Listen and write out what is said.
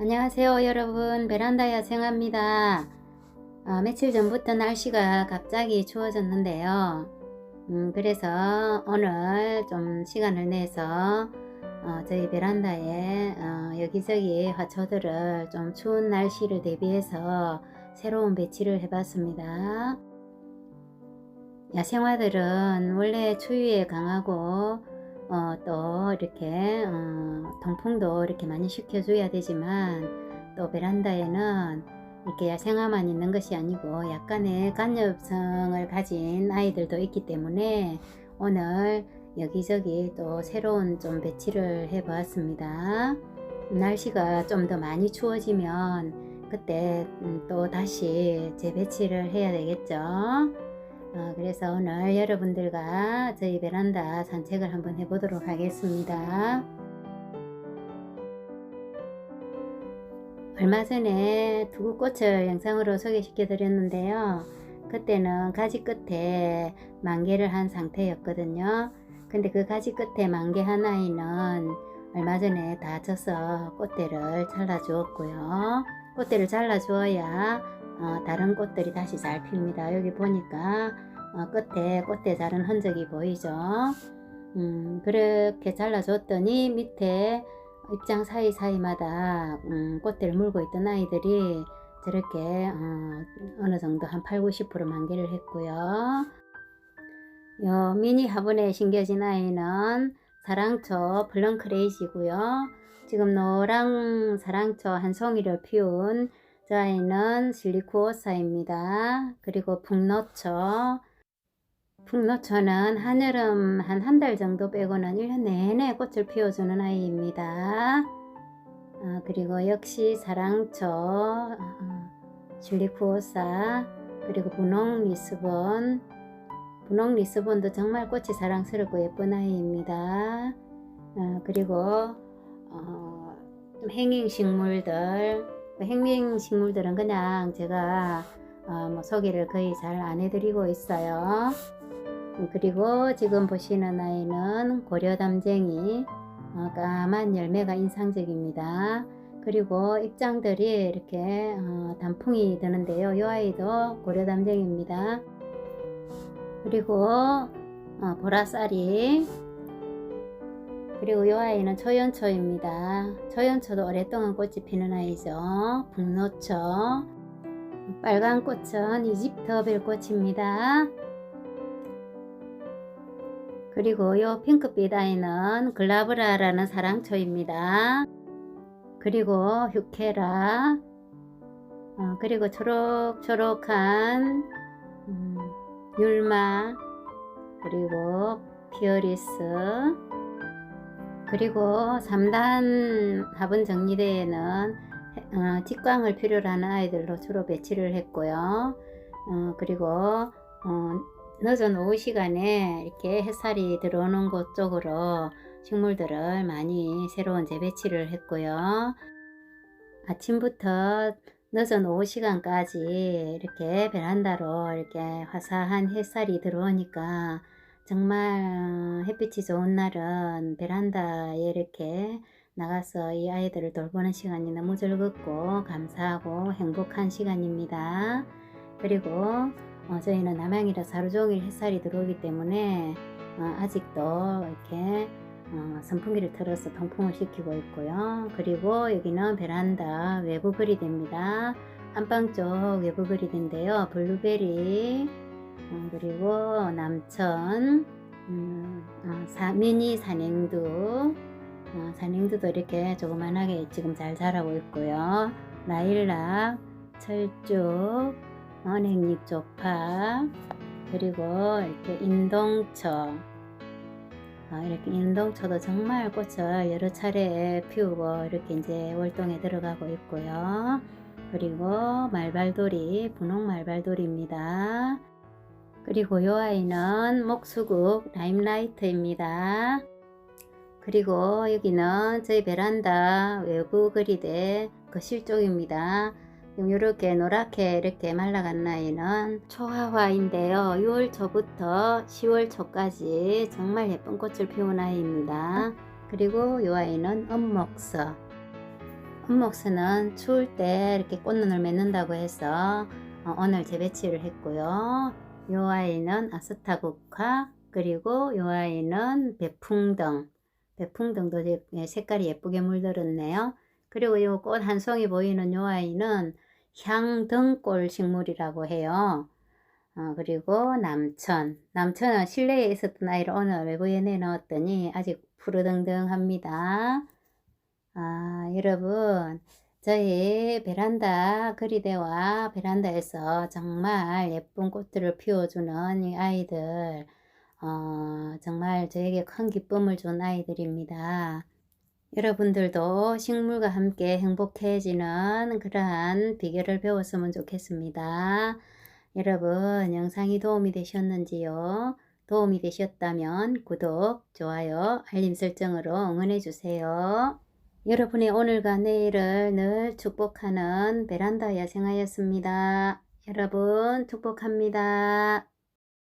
안녕하세요 여러분. 베란다 야생합니다. 어, 며칠 전부터 날씨가 갑자기 추워졌는데요. 음, 그래서 오늘 좀 시간을 내서 어, 저희 베란다에 어, 여기저기 화초들을 좀 추운 날씨를 대비해서 새로운 배치를 해봤습니다. 야생화들은 원래 추위에 강하고 어, 또 이렇게 어, 통풍도 이렇게 많이 시켜줘야 되지만 또 베란다에는 이렇게 야생화만 있는 것이 아니고 약간의 간엽성을 가진 아이들도 있기 때문에 오늘 여기저기 또 새로운 좀 배치를 해 보았습니다. 날씨가 좀 더 많이 추워지면 그때 음, 또 다시 재배치를 해야 되겠죠. 어, 그래서 오늘 여러분들과 저희 베란다 산책을 한번 해보도록 하겠습니다. 얼마 전에 두구꽃을 영상으로 소개시켜 드렸는데요. 그때는 가지 끝에 만개를 한 상태였거든요. 근데 그 가지 끝에 만개 하나에는 얼마 전에 다 져서 꽃대를 잘라 주었고요. 꽃대를 잘라 주어야 어, 다른 꽃들이 다시 잘 핍니다. 여기 보니까 어, 끝에 꽃대 자른 흔적이 보이죠. 음, 그렇게 잘라줬더니 밑에 입장 사이사이마다 음, 꽃대를 물고 있던 아이들이 저렇게 어, 어느 정도 한 8, 90% 만개를 했고요. 요 미니 화분에 심겨진 아이는 사랑초 블렁크레이지고요. 지금 노랑 사랑초 한 송이를 피운 저 아이는 실리코사입니다. 그리고 북노초. 북노초는 한여름 한 한 달 정도 빼고는 1년 내내 꽃을 피워주는 아이입니다. 아, 그리고 역시 사랑초, 어, 실리코사, 그리고 분홍 리스본. 분홍 리스본도 정말 꽃이 사랑스럽고 예쁜 아이입니다. 아, 그리고 어, 좀 행잉 식물들, 그 행밍 식물들은 그냥 제가 어, 뭐 소개를 거의 잘 안 해드리고 있어요. 음, 그리고 지금 보시는 아이는 고려담쟁이 어, 까만 열매가 인상적입니다. 그리고 입장들이 이렇게 어, 단풍이 드는데요. 이 아이도 고려담쟁입니다. 그리고 어, 보라쌀이 그리고 이 아이는 초연초입니다. 초연초도 오랫동안 꽃이 피는 아이죠. 북노초. 빨간 꽃은 이집트 벨꽃입니다. 그리고 이 핑크빛 아이는 글라브라라는 사랑초입니다. 그리고 휴케라. 어, 그리고 초록초록한 음, 율마. 그리고 피어리스. 그리고 3단 화분 정리대에는 어, 직광을 필요로 하는 아이들로 주로 배치를 했고요. 어, 그리고 어, 늦은 오후 시간에 이렇게 햇살이 들어오는 곳 쪽으로 식물들을 많이 새로운 재배치를 했고요. 아침부터 늦은 오후 시간까지 이렇게 베란다로 이렇게 화사한 햇살이 들어오니까 정말 햇빛이 좋은 날은 베란다에 이렇게 나가서 이 아이들을 돌보는 시간이 너무 즐겁고 감사하고 행복한 시간입니다. 그리고 어, 저희는 남양이라서 하루 종일 햇살이 들어오기 때문에 어, 아직도 이렇게 어, 선풍기를 틀어서 통풍을 시키고 있고요. 그리고 여기는 베란다 외부 그리드입니다. 안방 쪽 외부 그리드인데요. 블루베리 어, 그리고 남천 음, 어, 사, 미니 산행두 어, 산행두도 이렇게 조그만하게 지금 잘 자라고 있고요. 라일락, 철쭉, 언행잎 조파, 그리고 이렇게 인동초, 어, 이렇게 인동초도 정말 꽃을 여러 차례 피우고 이렇게 이제 월동에 들어가고 있고요. 그리고 말발돌이, 분홍 말발돌이입니다. 그리고 이 아이는 목수국 라임라이트입니다. 그리고 여기는 저희 베란다 외부 그리드 거실 쪽입니다. 이렇게 노랗게 이렇게 말라간 아이는 초화화인데요. 6월 초부터 10월 초까지 정말 예쁜 꽃을 피운 아이입니다. 그리고 이 아이는 은목서. 품목스는 추울 때 이렇게 꽃눈을 맺는다고 해서 어, 오늘 재배치를 했고요. 요 아이는 아스타국화 그리고 요 아이는 배풍등 배풍등도 예, 색깔이 예쁘게 물들었네요. 그리고 요 꽃 한 송이 보이는 요 아이는 향등골 식물이라고 해요. 어, 그리고 남천. 남천은 실내에 있었던 아이를 오늘 외부에 내놓았더니 아직 푸르등등합니다. 아, 여러분, 저희 베란다 그리대와 베란다에서 정말 예쁜 꽃들을 피워주는 이 아이들, 어, 정말 저에게 큰 기쁨을 준 아이들입니다. 여러분들도 식물과 함께 행복해지는 그러한 비결을 배웠으면 좋겠습니다. 여러분, 영상이 도움이 되셨는지요? 도움이 되셨다면 구독, 좋아요, 알림 설정으로 응원해주세요. 여러분의 오늘과 내일을 늘 축복하는 베란다 야생하였습니다. 여러분, 축복합니다.